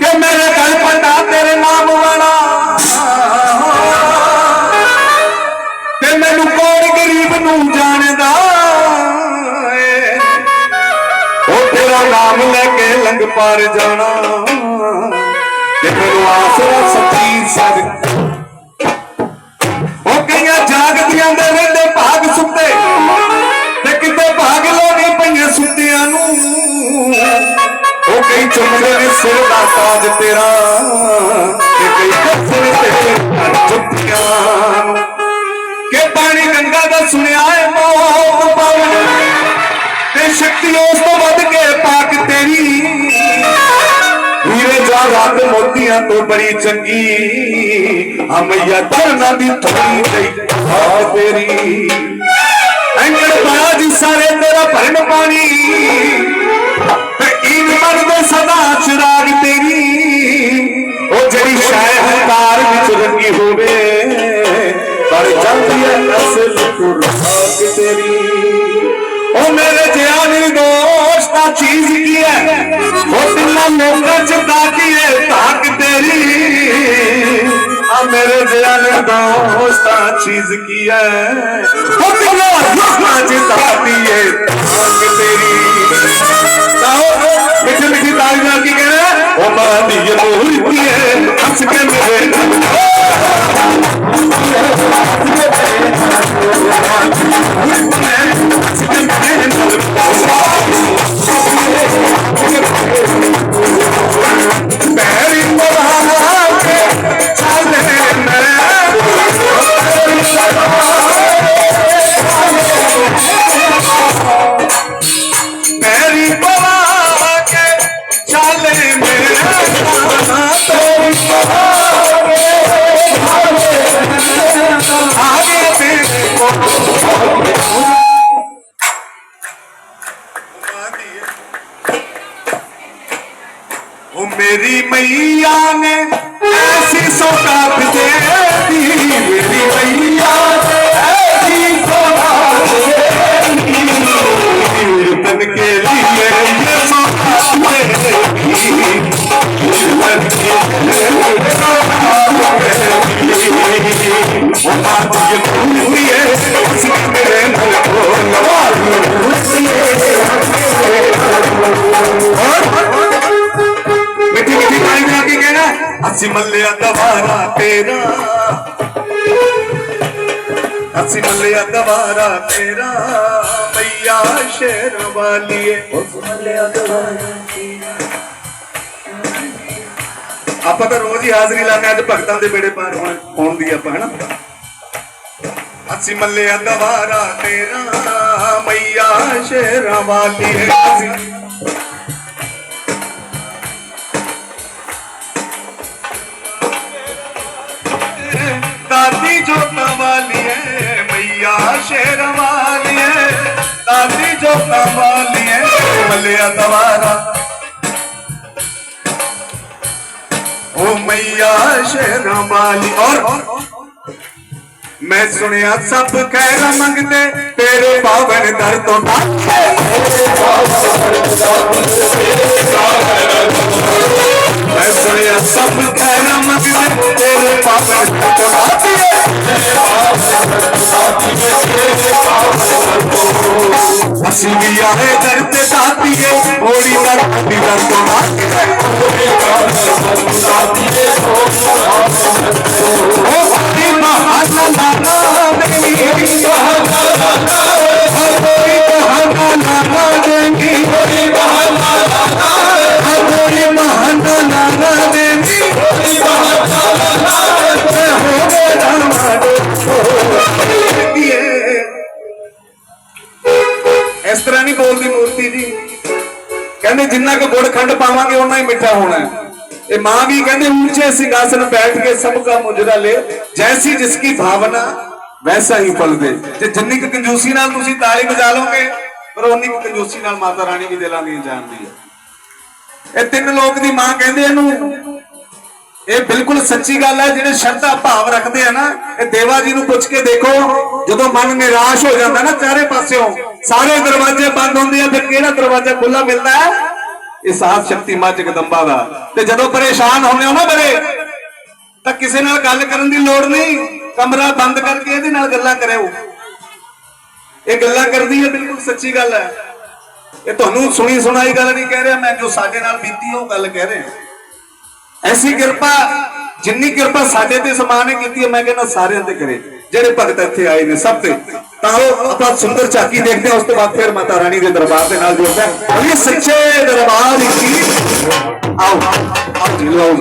ਕਿ ਮੇਰੇ ਗਲ ਪਟਾ ਤੇਰੇ ਨਾਮ ਵਾਲਾ। ਤੇ ਮੈਨੂੰ ਕੋਣ ਗਰੀਬ ਨੂੰ ਜਾਣਦਾ ਉਹ ਤੇਰਾ ਨਾਮ ਲੈ ਕੇ ਲੰਗ ਪਾਰ ਜਾਣਾ। ਤੇ ਮੈਨੂੰ ਆਸਰਾ ਸੱਚੀ ਉਹ ਕਈ ਚੁੰਮਦੇ ਨੇ ਸਿਰ ਦਾ ਤਾਜ ਤੇਰਾ ਤੇ ਕਈ ਕੱਸਰ ਤੇ ਚੁੱਪੀਆਂ ਨੂੰ ਕਿ ਪਾਣੀ ਗੰਗਾ ਦਾ ਸੁਣਿਆ ਏ ਮੋਹ ਪਾਵਨ ਤੇ ਸ਼ਕਤੀ ਉਸ ਤੋਂ ਵੱਧ ਕੇ ਪਾਕ ਤੇਰੀ ਹੀਰੇ ਜਾਹਰਾਤ ਮੋਤੀਆਂ ਤੋਂ ਬੜੀ ਚੰਗੀ ਹਮਈਆ ਚਰਨਾਂ ਦੀ ਥੋੜੀ ਲਈ ਆ ਤੇਰੀ ਅੰਗੜ ਬਾਜ ਸਾਰੇ ਤੇਰਾ ਭਰਨ ਪਾਣੀ ਤੇ ਈਨ ਮਨ ਦੇ ਸਦਾ ਚਿਰਾਗ ਤੇਰੀ। ਉਹ ਜਿਹੜੀ ਸ਼ਾਇ ਹੰਕਾਰ ਵਿੱਚ ਰੰਗੀ ਹੋਵੇ, ਪਰ ਜਾਂਦੀ ਹੈ ਅਸਲ ਕੁਰਬਾਨ ਤੇਰੀ। ਉਹ ਮੇਰੇ ਜਿਆਨੀ ਦੋਸਤਾ ਚੀਜ਼ ਕੀ ਹੈ? ਉਹ ਦਿਲਾਂ ਲੋਕਾਂ ਚ ਦਾਤੀ ਹੈ ਤਾਕ ਤੇਰੀ। ਆ ਮੇਰੇ ਜਿਆਨੀ ਦੋਸਤਾ ਚੀਜ਼ ਕੀ ਹੈ? ਉਹ ਦਿਲਾਂ ਲੋਕਾਂ ਚ ਦਾਤੀ ਹੈ ਤਾਕ ਤੇਰੀ ਤਾਓ ਮਿੱਠੀ ਮਿੱਠੀ ਤਾਲੀ ਨਾਲ ਕੀ ਕਹਿਣਾ ਉਹ ਉਹ ਮੇਰੀ ਮਈਆ ਨੇ ਐਸੀ ਸੌਗਾਤ ਦੇ ਦੀ ਮੇਰੀ ਮਈਆ ਨੇ ਐਸੀ ਸੌਗਾਤ ਦੇ ਦੀ ਤਨ ਕੇ ਲਈ ਇਹ ਸੌਗਾਤ ਦੇ ਦੀ ਤਨ ਕੇ ਲਈ ਸੌਗਾਤ ਦੇ ਦੀ ਅਸੀਂ ਮੱਲਿਆ ਦਵਾਰਾ ਤੇਰਾ ਅਸੀਂ ਮੱਲਿਆ ਦਵਾਰਾ ਤੇਰਾ ਮਈਆ ਸ਼ੇਰ ਵਾਲੀਏ। ਆਪਾਂ ਤਾਂ ਰੋਜ਼ ਹੀ ਹਾਜ਼ਰੀ ਲਾਉਂਦੇ ਅੱਜ ਭਗਤਾਂ ਦੇ ਬੇੜੇ ਪਾਰ ਹੋਣ ਹੋਣ ਦੀ ਆਪਾਂ, ਹਨਾ? ਅਸੀਂ ਮੱਲਿਆ ਦਵਾਰਾ ਤੇਰਾ ਮਈਆ ਸ਼ੇਰ ਵਾਲੀਏ। ਜੋਤਾਂ ਵਾਲੀਏ, ਮਈਆ ਸ਼ੇਰ ਵਾਲੀਏ। ਦਾਦੀ ਜੋਤਾਂ ਵਾਲੀਏ, ਮੱਲਿਆ ਦਵਾਰਾ ਉਹ ਮਈਆ ਸ਼ੇਰ ਵਾਲੀ, ਔਰ ਮੈਂ ਸੁਣਿਆ ਸਭ ਖੈਰਾ ਮੰਗਦੇ, ਤੇਰੇ ਪਾਵਨ ਦਰ ਤੋਂ ਮੈਂ ਸੁਣਿਆ ਸਭ ਖੈਰਾ ਮੰਗਦੇ, ਤੇਰੇ ਪਾਵਨ ਦਰ ਅਸੀਂ ਵੀ ਆਏ ਦਰ ਤੇ ਦਾਤੀਏ ਹੋੜੀ ਦਰ ਦੀ ਦਰ ਤੋਂ ਉਹ ਕਹਿੰਦੇ ਜਿੰਨਾ ਕੁ ਗੁੜ ਖੰਡ ਪਾਵਾਂਗੇ ਉਨਾ ਹੀ ਮਿੱਠਾ ਹੋਣਾ। ਹੈ ਇਹ ਮਾਂ ਵੀ ਕਹਿੰਦੇ ਉੱਚੇ ਸਿੰਘਾਸਨ ਬੈਠ ਕੇ ਸਭ ਕਾ ਮੁਜਰਾ ਲੈ। ਜੈਸੀ ਜਿਸकी ਭਾਵਨਾ, ਵੈਸਾ ਹੀ ਫਲ ਦੇ। ਤੇ ਜਿੰਨੀ ਕੁ ਕੰਜੂਸੀ ਨਾਲ ਤੁਸੀਂ ਤਾਲੀ ਵਜਾ ਲਓਗੇ ਪਰ ਉਨੀ ਕੁ ਕੰਜੂਸੀ ਨਾਲ ਮਾਤਾ ਰਾਣੀ ਵੀ ਦਿਲਾਂ ਦੀ ਜਾਣਦੀ ਹੈ। ਇਹ ਤਿੰਨ ਲੋਕ ਦੀ ਮਾਂ ਕਹਿੰਦੇ ਇਹਨੂੰ ਇਹ ਬਿਲਕੁਲ ਸੱਚੀ ਗੱਲ ਹੈ, ਜਿਹੜੇ ਸ਼ਰਧਾ ਭਾਵ ਰੱਖਦੇ ਆ ਨਾ, ਇਹ ਦੇਵਾ ਜੀ ਨੂੰ ਪੁੱਛ ਕੇ ਦੇਖੋ, ਜਦੋਂ ਮਨ ਨਿਰਾਸ਼ ਹੋ ਜਾਂਦਾ ਨਾ ਚਾਰੇ ਪਾਸਿਓਂ, ਸਾਰੇ ਦਰਵਾਜ਼ੇ ਬੰਦ ਹੁੰਦੇ ਆ, ਫਿਰ ਕਿਹੜਾ ਦਰਵਾਜ਼ਾ ਖੁੱਲਾ ਮਿਲਦਾ ਹੈ? ਇਹ ਸਾਧ ਸ਼ਕਤੀ ਮਾਂ ਜਗਦੰਬਾ ਦਾ। ਤੇ ਜਦੋਂ ਪਰੇਸ਼ਾਨ ਹੋਣੇ ਹੋ ਨਾ ਮੇਰੇ ਤਾਂ ਕਿਸੇ ਨਾਲ ਗੱਲ ਕਰਨ ਦੀ ਲੋੜ ਨਹੀਂ, ਕਮਰਾ ਬੰਦ ਕਰਕੇ ਇਹਦੇ ਨਾਲ ਗੱਲਾਂ ਕਰਿਓ। ਇਹ ਗੱਲਾਂ ਕਰਦੀ ਹੈ, ਬਿਲਕੁਲ ਸੱਚੀ ਗੱਲ ਹੈ। ਇਹ ਤੁਹਾਨੂੰ ਸੁਣੀ ਸੁਣਾਈ ਗੱਲ ਨਹੀਂ ਕਹਿ ਰਿਹਾ, ਮੈਂ ਜੋ ਸਾਡੇ ਨਾਲ ਬੀਤੀ ਉਹ ਗੱਲ ਕਹਿ ਰਿਹਾ। ਐਸੀ ਕਿਰਪਾ, ਜਿੰਨੀ ਕਿਰਪਾ ਸਾਡੇ ਤੇ ਸਮਾਨ ਨੇ ਕੀਤੀ ਹੈ, ਮੈਂ ਕਹਿੰਦਾ ਸਾਰਿਆਂ ਤੇ ਕਰੇ। ਜਿਹੜੇ ਭਗਤ ਇੱਥੇ ਆਏ ਨੇ ਸਭ ਤੇ। ਤਾਂ ਉਹ ਆਪਾਂ ਸੁੰਦਰ ਝਾਕੀ ਦੇਖਦੇ ਹਾਂ, ਉਸ ਤੋਂ ਬਾਅਦ ਫਿਰ ਮਾਤਾ ਰਾਣੀ ਦੇ ਦਰਬਾਰ ਦੇ ਨਾਲ ਜੁੜਦੇ ਹਾਂ। ਇਹ ਸੱਚੇ ਦਰਬਾਰ ਦੀ ਆਓ। ਆਓ। ਜੀ ਲਓ